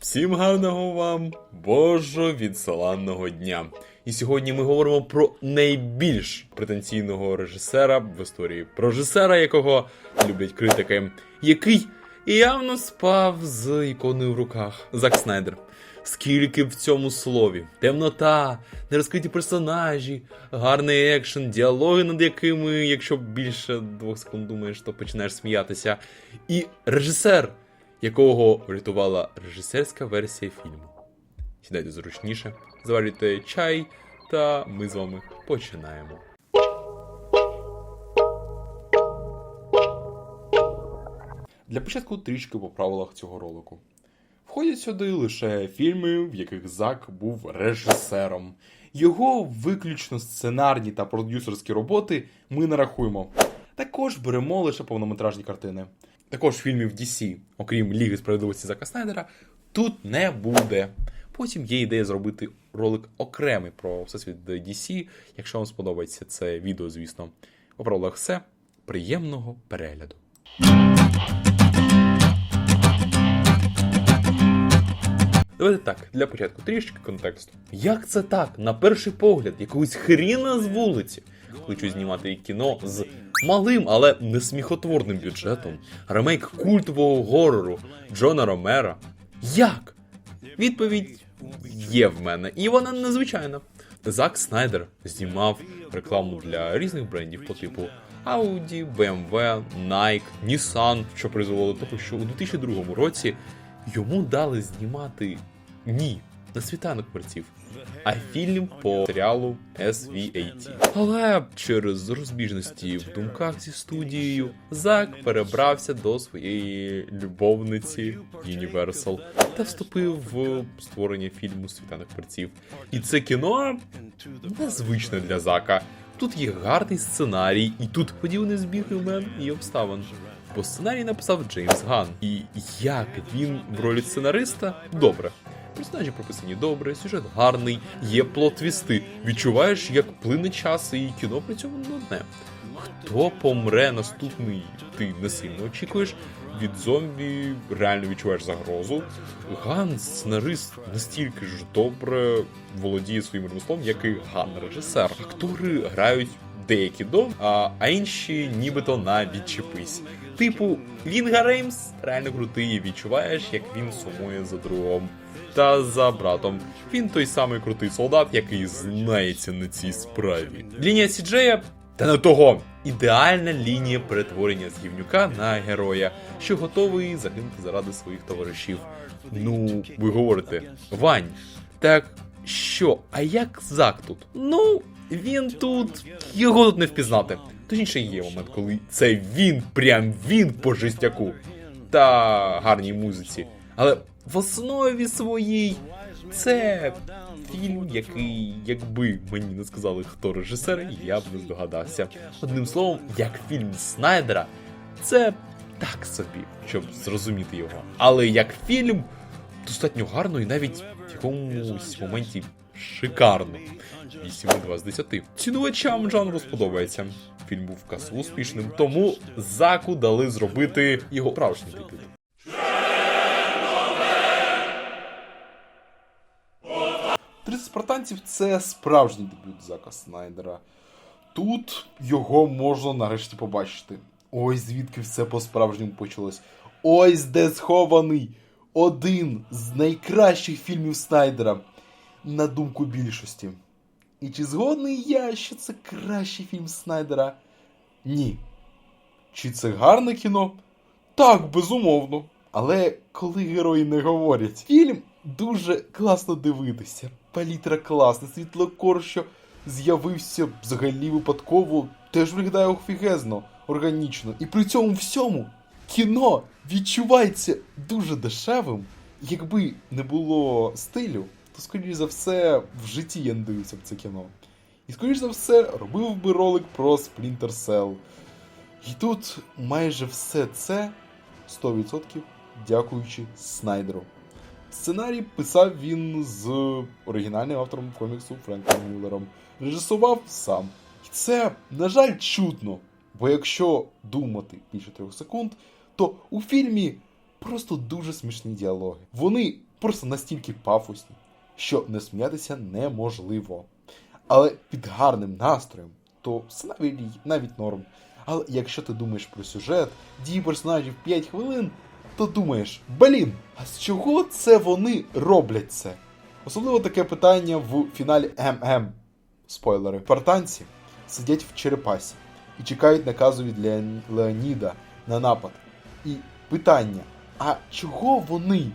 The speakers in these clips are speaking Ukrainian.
Всім гарного вам божо відсаланного дня. І сьогодні ми говоримо про найбільш претенційного режисера в історії, про режисера, якого люблять критики, який явно спав з іконою в руках. Зак Снайдер. Скільки в цьому слові? Темнота, нерозкриті персонажі, гарний екшен, діалоги, над якими, якщо більше двох секунд думаєш, то починаєш сміятися. І режисер, якого врятувала режисерська версія фільму. Сідайте зручніше, заварюйте чай, та ми з вами починаємо. Для початку трішки по правилах цього ролику. Входять сюди лише фільми, в яких Зак був режисером. Його виключно сценарні та продюсерські роботи ми не рахуємо. Також беремо лише повнометражні картини. Також фільмів DC, окрім Ліги справедливості Зака Снайдера, тут не буде. Потім є ідея зробити ролик окремий про всесвіт DC, якщо вам сподобається це відео, звісно. Правилах все. Приємного перегляду. Давайте так, для початку трішки контексту. Як це так? На перший погляд, якогось хріна з вулиці. Хочу знімати кіно з малим, але не сміхотворним бюджетом. Ремейк культового горору Джона Ромера. Як? Відповідь є в мене, і вона незвичайна. Зак Снайдер знімав рекламу для різних брендів по типу Audi, BMW, Nike, Nissan, що призвело до того, що у 2002 році йому дали знімати ні на світанок мерців, а фільм по серіалу SVAT. Але через розбіжності в думках зі студією Зак перебрався до своєї любовниці Universal та вступив в створення фільму Світанок мерців. І це кіно незвичне для Зака. Тут є гарний сценарій, і тут поділений збіг імен і обставин. Бо сценарій написав Джеймс Ган. І як він в ролі сценариста добре. Персонажі прописані добре, сюжет гарний, є плот-твісти. Відчуваєш, як плине час, і кіно при цьому нудне. Хто помре наступний, ти не сильно очікуєш. Від зомбі реально відчуваєш загрозу. Ган, сценарист, настільки ж добре володіє своїм ремеслом, як і Ган режисер. Актори грають деякі добре, а, інші нібито на відчепись. Типу, Вінга Реймс реально крутий, відчуваєш, як він сумує за другом. Та за братом. Він той самий крутий солдат, який знається на цій справі. Лінія Сіджея та не того. Ідеальна лінія перетворення з гівнюка на героя, що готовий загинути заради своїх товаришів. Ну, ви говорите, Вань, так що, а як Зак тут? Ну, він тут. Його тут не впізнати. Точніше, є момент, коли це він, прям він по жестяку та гарній музиці. Але в основі своїй це фільм, який, якби мені не сказали, хто режисер, я б не здогадався. Одним словом, як фільм Снайдера, це так собі, щоб зрозуміти його. Але як фільм достатньо гарно і навіть в якомусь моменті шикарно. 8,2 з 10. Цінувачам жанру сподобається. Фільм був касово успішним, тому заку дали зробити його справжній дебют. «30 спартанців це справжній дебют Зака Снайдера. Тут його можна нарешті побачити. Ось звідки все по-справжньому почалось. Ось де схований один з найкращих фільмів Снайдера, на думку більшості. І чи згодний я, що це кращий фільм Снайдера? Ні. Чи це гарне кіно? Так, безумовно. Але коли герої не говорять, фільм дуже класно дивитися. Палітра класна, світлокор, що з'явився взагалі випадково, теж виглядає офігезно, органічно. І при цьому всьому кіно відчувається дуже дешевим. Якби не було стилю, то скоріш за все в житті я не дивився б це кіно. І скоріш за все робив би ролик про Splinter Cell. І тут майже все це 100% дякуючи Снайдеру. Сценарій писав він з оригінальним автором коміксу Френком Мюллером. Режисував сам. І це, на жаль, чутно. Бо якщо думати більше трьох секунд, то у фільмі просто дуже смішні діалоги. Вони просто настільки пафосні, що не сміятися неможливо. Але під гарним настроєм, то навіть, навіть норм. Але якщо ти думаєш про сюжет, дії персонажів 5 хвилин, то думаєш, блін, а з чого це вони роблять це? Особливо таке питання в фіналі ММ. Спойлери. Спартанці сидять в черепасі і чекають наказу від Леон- Леоніда на напад. І питання: а чого вони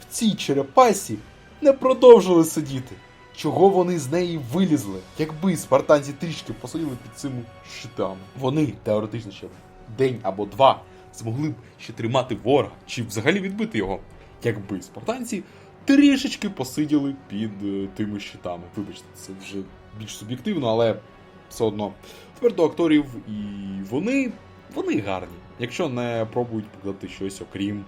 в цій черепасі не продовжили сидіти? Чого вони з неї вилізли? Якби спартанці трішки посиділи під цими щитами. Вони теоретично ще день або два змогли б ще тримати ворога чи взагалі відбити його. Якби спартанці трішечки посиділи під е, тими щитами. Вибачте, це вже більш суб'єктивно, але все одно. Тепер до акторів і вони, вони гарні, якщо не пробують показати щось окрім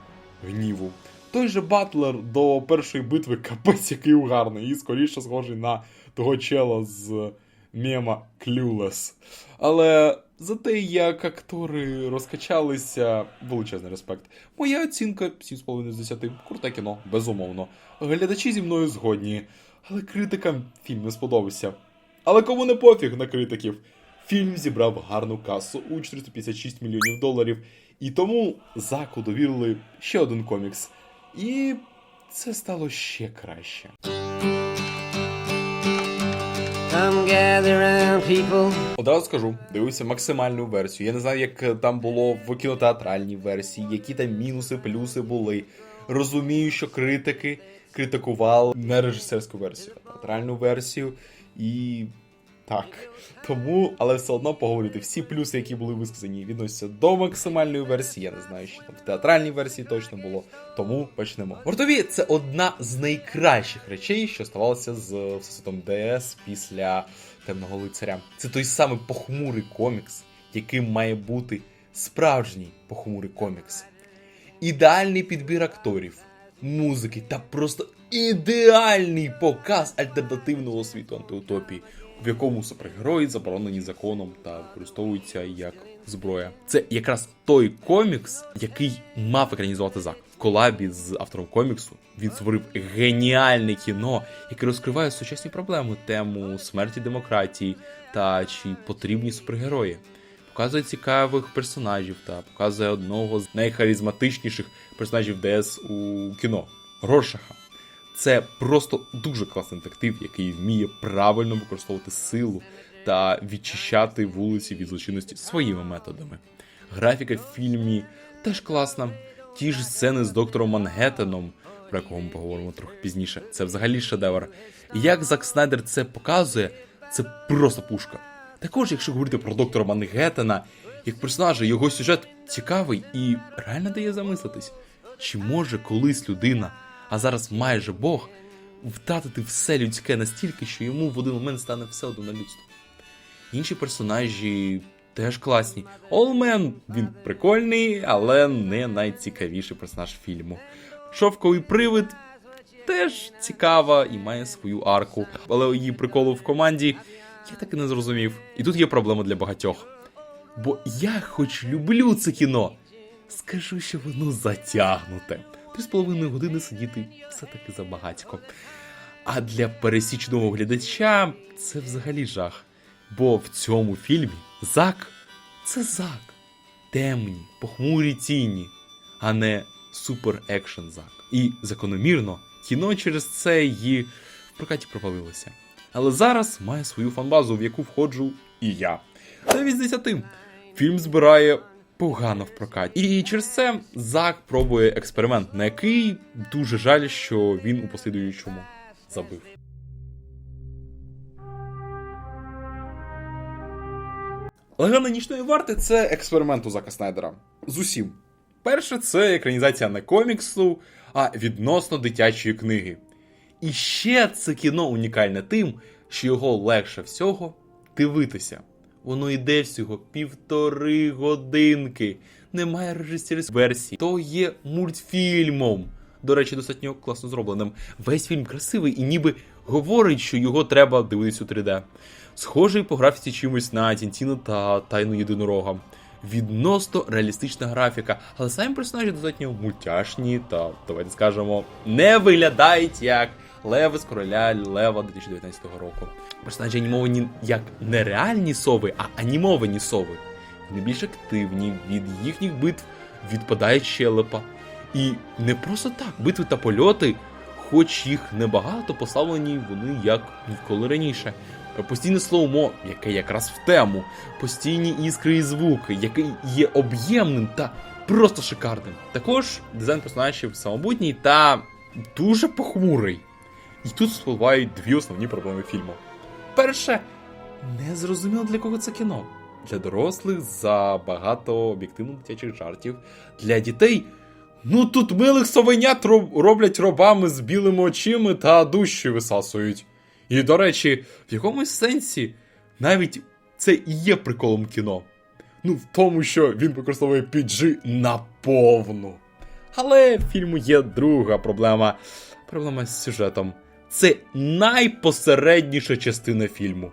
гніву. Той же Батлер до першої битви капець який угарний, і скоріше схожий на того чела з мема Clueless. Але за те, як актори розкачалися, величезний респект. Моя оцінка 7,5 з 10. Круте кіно, безумовно. Глядачі зі мною згодні, але критикам фільм не сподобався. Але кому не пофіг на критиків. Фільм зібрав гарну касу у 456 мільйонів доларів, і тому Заку довірили ще один комікс. І це стало ще краще. Одразу скажу, дивився максимальну версію. Я не знаю, як там було в кінотеатральній версії, які там мінуси, плюси були. Розумію, що критики критикували не режисерську версію, а театральну версію. І так. Тому, але все одно поговорити. Всі плюси, які були висказані, відносяться до максимальної версії. Я не знаю, що там в театральній версії точно було. Тому почнемо. Вартові це одна з найкращих речей, що ставалося з Всесвітом ДС після темного лицаря. Це той самий похмурий комікс, яким має бути справжній похмурий комікс. Ідеальний підбір акторів, музики та просто ідеальний показ альтернативного світу антиутопії, в якому супергерої заборонені законом та використовуються як зброя. Це якраз той комікс, який мав екранізувати Зак. В колабі з автором коміксу він створив геніальне кіно, яке розкриває сучасні проблеми, тему смерті демократії та чи потрібні супергерої. Показує цікавих персонажів та показує одного з найхаризматичніших персонажів ДС у кіно Рошаха. Це просто дуже класний детектив, який вміє правильно використовувати силу та відчищати вулиці від злочинності своїми методами. Графіка в фільмі теж класна. Ті ж сцени з доктором Мангеттеном, про якого ми поговоримо трохи пізніше. Це взагалі шедевр. Як Зак Снайдер це показує, це просто пушка. Також, якщо говорити про доктора Мангеттена, як персонажа, його сюжет цікавий і реально дає замислитись, чи може колись людина, а зараз майже Бог, втратити все людське настільки, що йому в один момент стане все одно на людство. Інші персонажі теж класні. Олмен він прикольний, але не найцікавіший персонаж фільму. Шовковий привид теж цікава і має свою арку, але її приколу в команді я так і не зрозумів. І тут є проблема для багатьох. Бо я хоч люблю це кіно, скажу, що воно затягнуте. Три з половиною години сидіти все-таки забагатько. А для пересічного глядача це взагалі жах. Бо в цьому фільмі Зак це Зак. Темні, похмурі тіні, а не супер екшен Зак. І закономірно, кіно через це її в прокаті пропалилося. Але зараз має свою фанбазу, в яку входжу і я. 9 з 10. Фільм збирає погано в прокаті. І через це Зак пробує експеримент, на який дуже жаль, що він у послідуючому забив. Легенда нічної варти це експеримент у Зака Снайдера. З усім. Перше, це екранізація не коміксу, а відносно дитячої книги. І ще це кіно унікальне тим, що його легше всього дивитися. Воно йде всього півтори годинки. Немає режисерської версії. То є мультфільмом. До речі, достатньо класно зробленим. Весь фільм красивий і ніби говорить, що його треба дивитися у 3D. Схожий по графіці чимось на Тінтіна та Тайну єдинорога. відносно реалістична графіка, але самі персонажі достатньо мультяшні та, давайте скажемо, не виглядають як леви з короля Лева 2019 року. Персонажі анімовані як не реальні сови, а анімовані сови. Вони більш активні, від їхніх битв відпадає щелепа. І не просто так, битви та польоти, хоч їх небагато, поставлені вони як ніколи раніше. Постійне слоумо, яке якраз в тему, постійні іскри і звуки, який є об'ємним та просто шикарним. Також дизайн персонажів самобутній та дуже похмурий. І тут спливають дві основні проблеми фільму. Перше, не зрозуміло для кого це кіно. Для дорослих забагато об'єктивно дитячих жартів. Для дітей. Ну тут милих совенят роблять робами з білими очима та душі висасують. І, до речі, в якомусь сенсі навіть це і є приколом кіно. Ну, в тому, що він використовує PG наповну. Але в фільму є друга проблема. Проблема з сюжетом. Це найпосередніша частина фільму.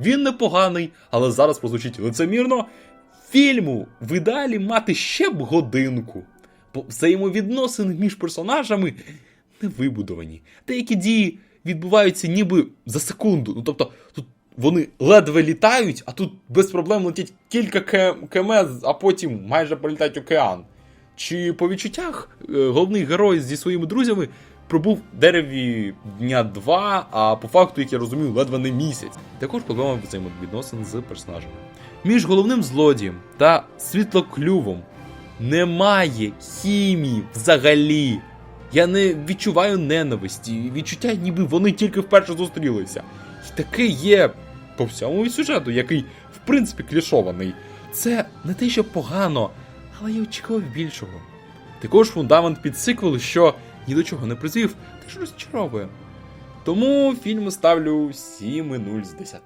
Він непоганий, але зараз прозвучить лицемірно. Фільму в ідеалі мати ще б годинку. Бо взаємовідносини між персонажами не вибудовані. Деякі дії відбуваються ніби за секунду. Ну тобто, тут вони ледве літають, а тут без проблем летять кілька км, а потім майже політають океан. Чи по відчуттях е, головний герой зі своїми друзями пробув дереві дня два, а по факту, як я розумію, ледве не місяць. Також проблема взаємовідносин з персонажами. Між головним злодієм та світлоклювом немає хімії взагалі. Я не відчуваю ненависті, відчуття, ніби вони тільки вперше зустрілися. І таке є по всьому сюжету, який, в принципі, клішований. Це не те, що погано, але я очікував більшого. Також фундамент під сиквел, що ні до чого не призвів, теж розчаровує. Тому фільму ставлю 7,0 з 10.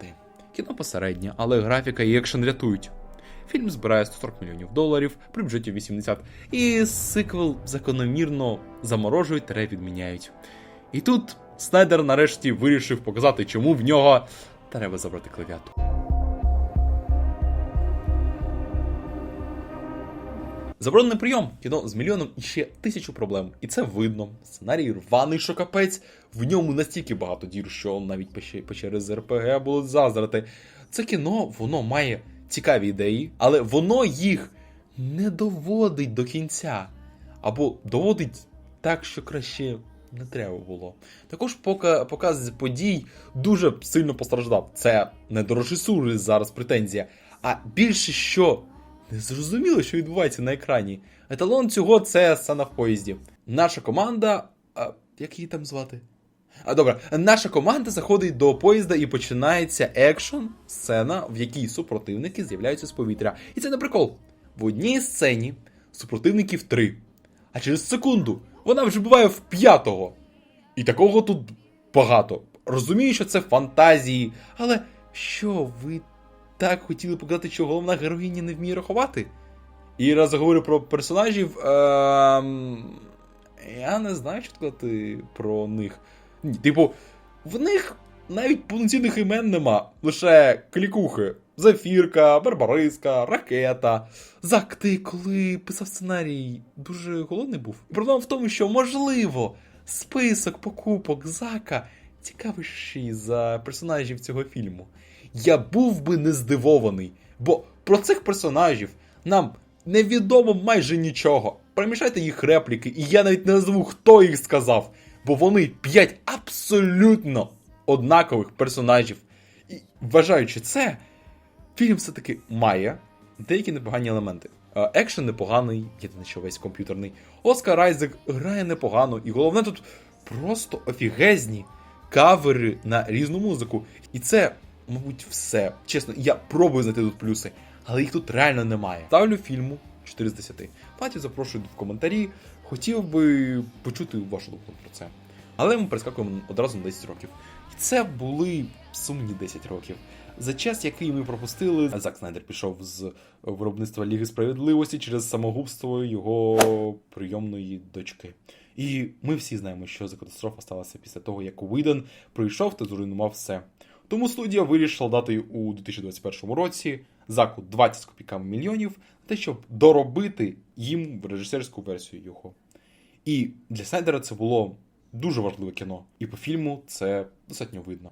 Кіно посереднє, але графіка і екшен рятують. Фільм збирає 140 мільйонів доларів при бюджеті 80, і сиквел закономірно заморожують та відміняють. І тут Снайдер нарешті вирішив показати, чому в нього треба забрати клавіату. Заборонений прийом кіно з мільйоном і ще тисячу проблем. І це видно. Сценарій рваний, що капець. В ньому настільки багато дір, що навіть пече- печери з РПГ будуть заздрати. Це кіно, воно має цікаві ідеї, але воно їх не доводить до кінця. Або доводить так, що краще не треба було. Також пока, показ подій дуже сильно постраждав. Це не до режисури зараз претензія, а більше що не зрозуміло, що відбувається на екрані. Еталон цього це сцена в поїзді. Наша команда. А, як її там звати? А добре, наша команда заходить до поїзда і починається екшн, сцена, в якій супротивники з'являються з повітря. І це не прикол. В одній сцені супротивників три. А через секунду вона вже буває в п'ятого. І такого тут багато. Розумію, що це фантазії, але що ви так хотіли показати, що головна героїня не вміє рахувати? І раз говорю про персонажів, ем... я не знаю, що сказати про них. Ні, типу, в них навіть повноцінних імен нема, лише клікухи. Зафірка, Барбариска, Ракета. Зак, ти коли писав сценарій, дуже голодний був. Проблема в тому, що можливо, список покупок Зака цікавіший за персонажів цього фільму. Я був би не здивований, бо про цих персонажів нам невідомо майже нічого. Перемішайте їх репліки, і я навіть не назву, хто їх сказав, бо вони п'ять абсолютно однакових персонажів. І вважаючи це, фільм все-таки має деякі непогані елементи. Е, Екшен непоганий, єдине, що весь комп'ютерний. Оскар Айзек грає непогано, і головне тут просто офігезні кавери на різну музику. І це, мабуть, все. Чесно, я пробую знайти тут плюси, але їх тут реально немає. Ставлю фільму 4 з 10. Паті запрошую в коментарі. Хотів би почути вашу думку про це. Але ми перескакуємо одразу на 10 років. І це були сумні 10 років. За час, який ми пропустили, Зак Снайдер пішов з виробництва Ліги справедливості через самогубство його прийомної дочки. І ми всі знаємо, що за катастрофа сталася після того, як Уиден прийшов та зруйнував все. Тому студія вирішила дати у 2021 році Заку 20 з копійками мільйонів, те, щоб доробити їм режисерську версію його. І для Снайдера це було дуже важливе кіно. І по фільму це достатньо видно.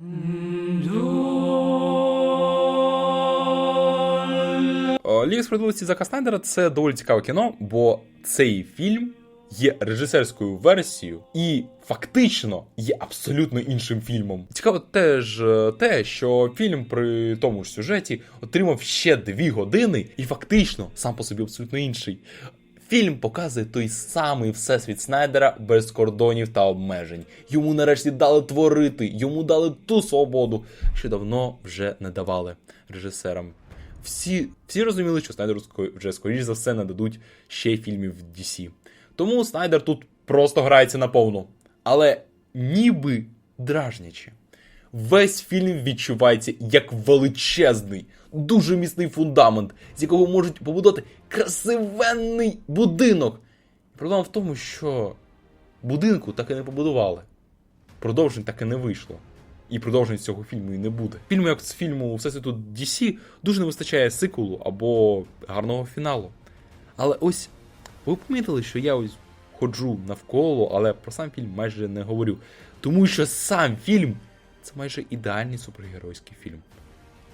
О, Ліга справедливості Зака Снайдера це доволі цікаве кіно, бо цей фільм є режисерською версією і фактично є абсолютно іншим фільмом. Цікаво теж е, те, що фільм при тому ж сюжеті отримав ще дві години і фактично сам по собі абсолютно інший. Фільм показує той самий всесвіт Снайдера без кордонів та обмежень. Йому нарешті дали творити, йому дали ту свободу, що давно вже не давали режисерам. Всі, всі розуміли, що Снайдеру вже скоріш за все нададуть ще й фільмів DC. Тому Снайдер тут просто грається на повну. Але ніби дражняче. Весь фільм відчувається як величезний, дуже міцний фундамент, з якого можуть побудувати красивенний будинок. Проблема в тому, що будинку так і не побудували. Продовжень так і не вийшло. І продовжень цього фільму і не буде. Фільму, як з фільму Всесвіту DC, дуже не вистачає сиквелу або гарного фіналу. Але ось ви помітили, що я ось ходжу навколо, але про сам фільм майже не говорю. Тому що сам фільм це майже ідеальний супергеройський фільм.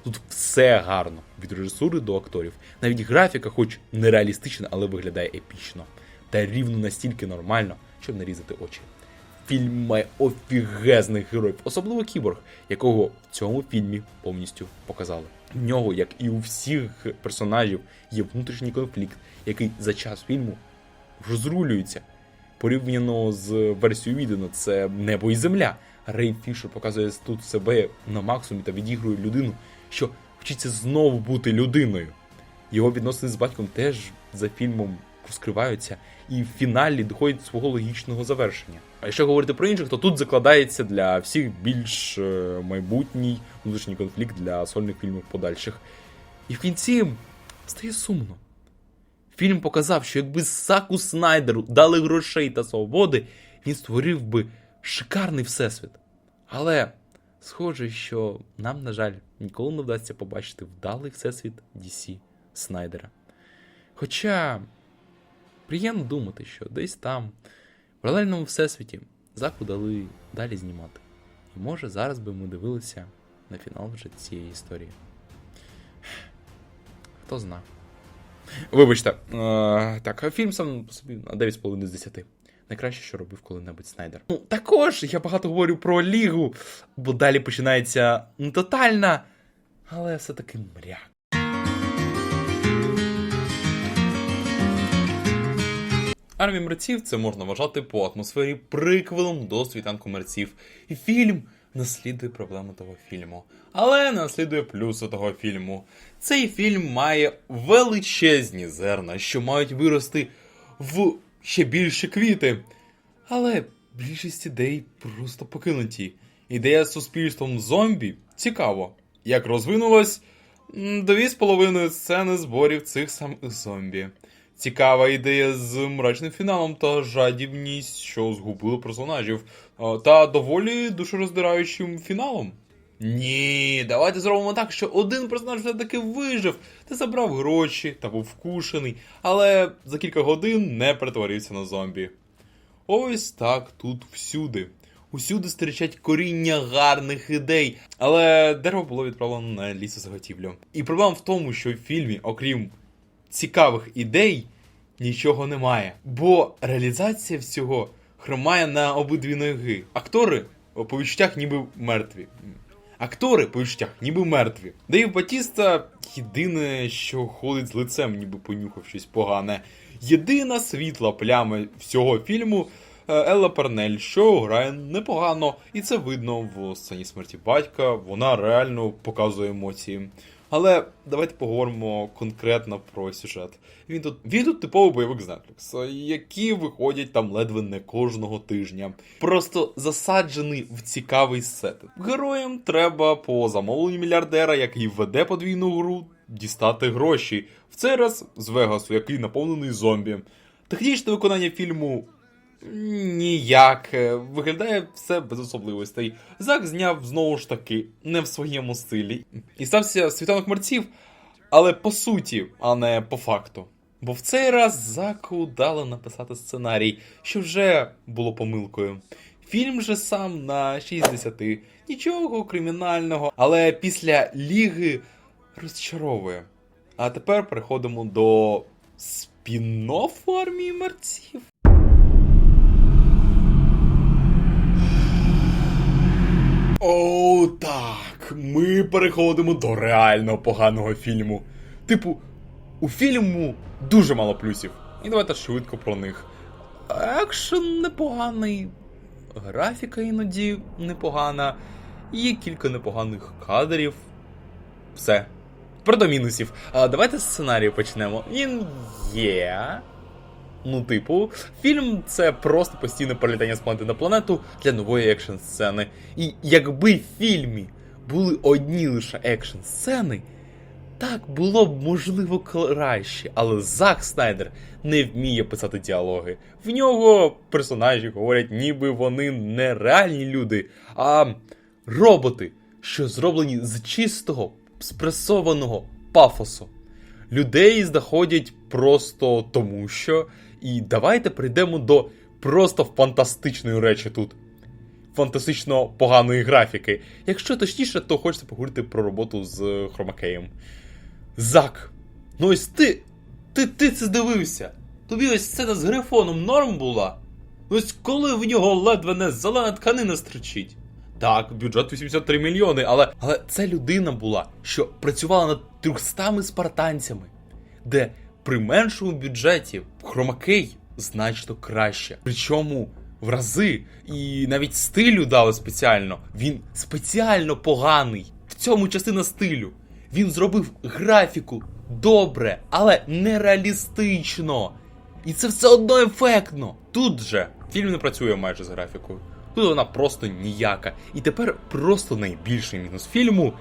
Тут все гарно, від режисури до акторів. Навіть графіка, хоч нереалістична, але виглядає епічно. Та рівно настільки нормально, щоб не різати очі. Фільм має офігезних героїв, особливо кіборг, якого в цьому фільмі повністю показали. В нього, як і у всіх персонажів, є внутрішній конфлікт, який за час фільму розрулюється. Порівняно з версією Відена, це небо і земля. Рей Фішер показує тут себе на максимумі та відігрує людину, що вчиться знову бути людиною. Його відносини з батьком теж за фільмом розкриваються і в фіналі доходять до свого логічного завершення. А якщо говорити про інших, то тут закладається для всіх більш е, майбутній внутрішній конфлікт для сольних фільмів подальших. І в кінці стає сумно. Фільм показав, що якби Заку Снайдеру дали грошей та свободи, він створив би шикарний всесвіт. Але схоже, що нам, на жаль, ніколи не вдасться побачити вдалий всесвіт DC Снайдера. Хоча приємно думати, що десь там, в паралельному всесвіті, Заку дали далі знімати. І може зараз би ми дивилися на фінал вже цієї історії. Хто знає. Вибачте, е, так, фільм сам по собі на 9,5 з 10. Найкраще, що робив коли-небудь Снайдер. Ну, також я багато говорю про Лігу, бо далі починається не тотальна, але все-таки мряк. Армія мерців це можна вважати по атмосфері приквелом до світанку мерців. І фільм наслідує проблеми того фільму. Але наслідує плюси того фільму. Цей фільм має величезні зерна, що мають вирости в ще більші квіти. Але більшість ідей просто покинуті. Ідея з суспільством зомбі цікаво. Як розвинулась дві з половиною сцени зборів цих самих зомбі. Цікава ідея з мрачним фіналом та жадібність, що згубили персонажів, та доволі душероздираючим фіналом. Ні, давайте зробимо так, що один персонаж все-таки вижив та забрав гроші та був вкушений, але за кілька годин не перетворився на зомбі. Ось так тут всюди. Усюди стирчать коріння гарних ідей, але дерево було відправлено на лісозаготівлю. І проблема в тому, що в фільмі, окрім цікавих ідей, нічого немає. Бо реалізація всього хромає на обидві ноги. Актори по відчуттях ніби мертві. Актори по відчуттях ніби мертві. Дейв Батіста єдине, що ходить з лицем, ніби понюхав щось погане. Єдина світла пляма всього фільму е, Елла Парнель, що грає непогано, і це видно в сцені смерті батька. Вона реально показує емоції. Але давайте поговоримо конкретно про сюжет. Він тут він тут типовий бойовик з Netflix, які виходять там ледве не кожного тижня. Просто засаджений в цікавий сет. Героям треба по замовленню мільярдера, який веде подвійну гру, дістати гроші. В цей раз з Вегасу, який наповнений зомбі. Технічне виконання фільму ніяк. Е, Виглядає все без особливостей. Зак зняв знову ж таки не в своєму стилі. І стався світанок мерців. Але по суті, а не по факту. Бо в цей раз Заку дали написати сценарій, що вже було помилкою. Фільм же сам на 60, нічого кримінального, але після ліги розчаровує. А тепер переходимо до спін-оффу армії мерців. О, так. Ми переходимо до реально поганого фільму. Типу, у фільму дуже мало плюсів. І давайте швидко про них. Екшен непоганий, графіка іноді непогана, є кілька непоганих кадрів. Все. Про до мінусів. А давайте з сценарію почнемо. Він є. Ну, типу, фільм це просто постійне перелітання з планети на планету для нової екшн сцени. І якби в фільмі були одні лише екшн сцени, так було б можливо краще, але Зак Снайдер не вміє писати діалоги. В нього персонажі говорять, ніби вони не реальні люди, а роботи, що зроблені з чистого, спресованого пафосу. Людей знаходять просто тому, що. І давайте прийдемо до просто фантастичної речі тут. Фантастично поганої графіки. Якщо точніше, то хочеться поговорити про роботу з Хромакеєм. Зак, ну ось ти. Ти, ти це дивився. Тобі ось сцена з грифоном норм була. Ось коли в нього ледве не зелена тканина стричить. Так, бюджет 83 мільйони, але, але це людина була, що працювала над 300 спартанцями, де при меншому бюджеті хромакей значно краще. Причому в рази і навіть стилю дали спеціально. Він спеціально поганий. В цьому частина стилю. Він зробив графіку добре, але нереалістично. І це все одно ефектно. Тут же фільм не працює майже з графікою. Тут вона просто ніяка. І тепер просто найбільший мінус фільму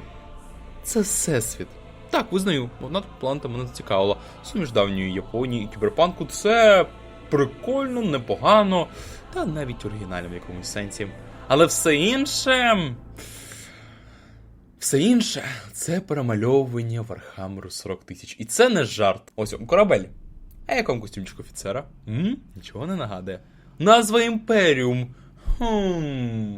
це всесвіт. Так, визнаю, над планета мене зацікавила. Суміш давньої Японії і кіберпанку це прикольно, непогано, та навіть оригінально в якомусь сенсі. Але все інше. Все інше це перемальовування Вархаммеру 40 тисяч. І це не жарт. Ось он, корабель. А як вам костюмчик офіцера? М? Нічого не нагадує. Назва Імперіум. Хм.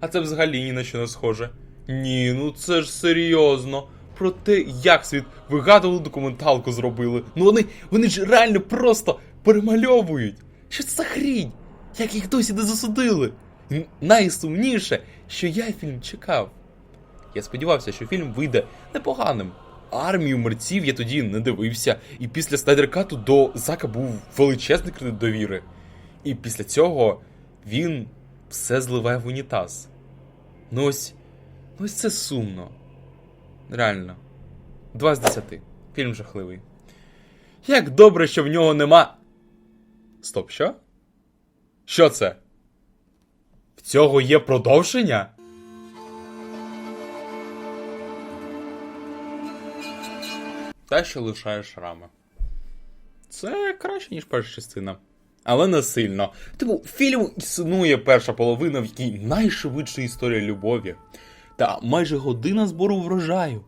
А це взагалі ні на що не схоже. Ні, ну це ж серйозно. Про те, як світ вигадували документалку зробили. Ну вони, вони ж реально просто перемальовують. Що це за хрінь? Як їх досі не засудили? І найсумніше, що я фільм чекав. Я сподівався, що фільм вийде непоганим. Армію мерців я тоді не дивився, і після Снайдеркату до Зака був величезний кредит довіри. І після цього він все зливає в унітаз. Ну ось, ну ось це сумно. Реально. Два з десяти. Фільм жахливий. Як добре, що в нього нема. Стоп, що? Що це? В цього є продовження? Те, що лишає шрами. Це краще, ніж перша частина. Але не сильно. Типу, фільм існує перша половина, в якій найшвидша історія любові. Та майже година збору врожаю.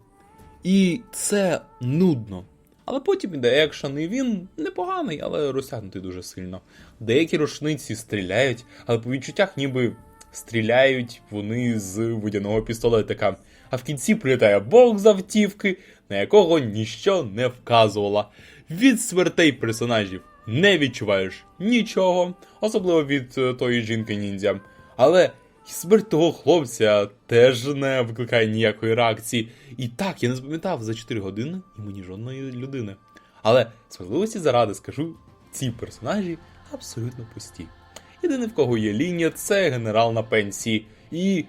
І це нудно. Але потім іде екшен, і він непоганий, але розтягнутий дуже сильно. Деякі рушниці стріляють, але по відчуттях ніби стріляють вони з водяного пістолетика. А в кінці прилітає бог з автівки, на якого ніщо не вказувало. Від смертей персонажів не відчуваєш нічого, особливо від е, тої жінки ніндзя. Але і смерть того хлопця теж не викликає ніякої реакції. І так, я не запам'ятав за 4 години і мені жодної людини. Але справедливості заради скажу, ці персонажі абсолютно пусті. Єдине, в кого є лінія, це генерал на пенсії. І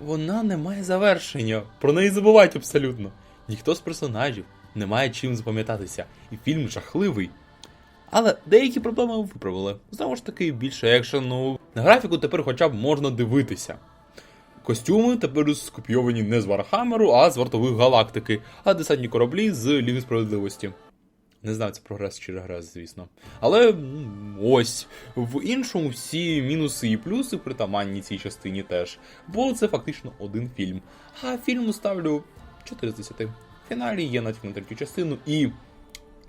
вона не має завершення. Про неї забувають абсолютно. Ніхто з персонажів не має чим запам'ятатися, і фільм жахливий. Але деякі проблеми виправили. Знову ж таки, більше екшену. На графіку тепер хоча б можна дивитися. Костюми тепер скопійовані не з Вархаммеру, а з вартових галактики, а десантні кораблі з Ліги справедливості. Не знаю, це прогрес чи регрес, звісно. Але ось в іншому всі мінуси і плюси притаманні цій частині теж. Бо це фактично один фільм. А фільму ставлю 4 з 10. В фіналі є натяк на третю частину, і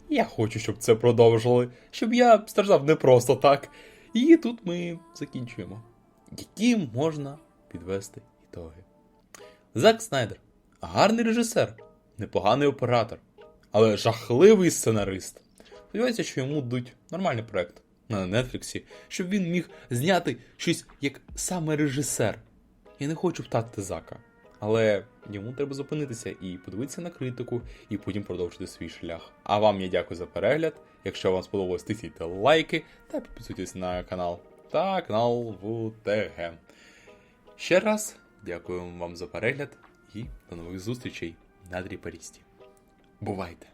я хочу, щоб це продовжили, щоб я страждав не просто так. І тут ми закінчуємо. Які можна підвести ітоги. Зак Снайдер гарний режисер, непоганий оператор, але жахливий сценарист. Сподіваюся, що йому дадуть нормальний проект на Нетфліксі, щоб він міг зняти щось як саме режисер. Я не хочу втратити Зака, але йому треба зупинитися і подивитися на критику, і потім продовжити свій шлях. А вам я дякую за перегляд. Якщо вам сподобалось, тисніть лайки та підписуйтесь на канал та канал ВТГ. Ще раз дякую вам за перегляд і до нових зустрічей на Дріперісті. Бувайте!